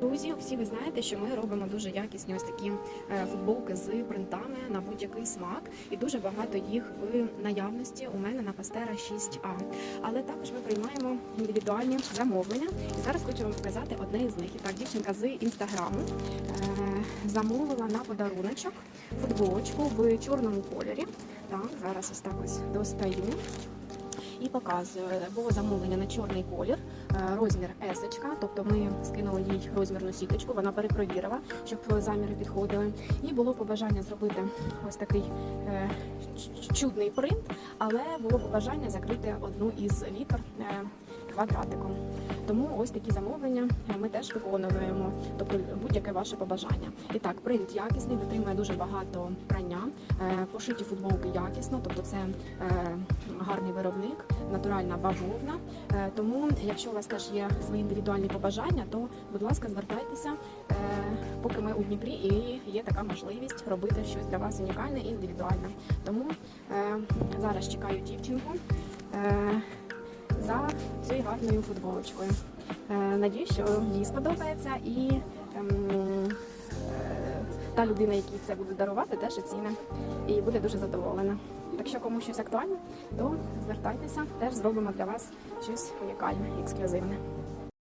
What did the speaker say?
Друзі, всі ви знаєте, що ми робимо дуже якісні ось такі е, футболки з принтами на будь-який смак, і дуже багато їх в наявності у мене на Пастера 6А. Але також ми приймаємо індивідуальні замовлення. І зараз хочу вам показати одне із них. І так, дівчинка з інстаграму е, замовила на подаруночок футболочку в чорному кольорі. Так, зараз ось так ось достаю. І показую, було замовлення на чорний колір, розмір есочка, тобто ми скинули їй розмірну сіточку, вона перепровірила, щоб заміри підходили. І було побажання зробити ось такий е, чудний принт, але було побажання закрити одну із літер е, квадратиком. Тому ось такі замовлення ми теж виконуємо, тобто будь-яке ваше побажання. І так, принт якісний, витримує дуже багато прання, е, пошиті футболки якісно, тобто це е, гарний виробник, натуральна бавовна. Е, Тому, якщо у вас теж є свої індивідуальні побажання, то будь ласка, звертайтеся, поки ми у Дніпрі, і є така можливість робити щось для вас унікальне і індивідуальне. Тому зараз чекаю дівчинку. За цією гарною футболочкою. Е, Надіюсь, що їй сподобається і ем, е, та людина, якій це буде дарувати, теж оціне і буде дуже задоволена. Якщо комусь щось актуальне, то звертайтеся, теж зробимо для вас щось унікальне, ексклюзивне.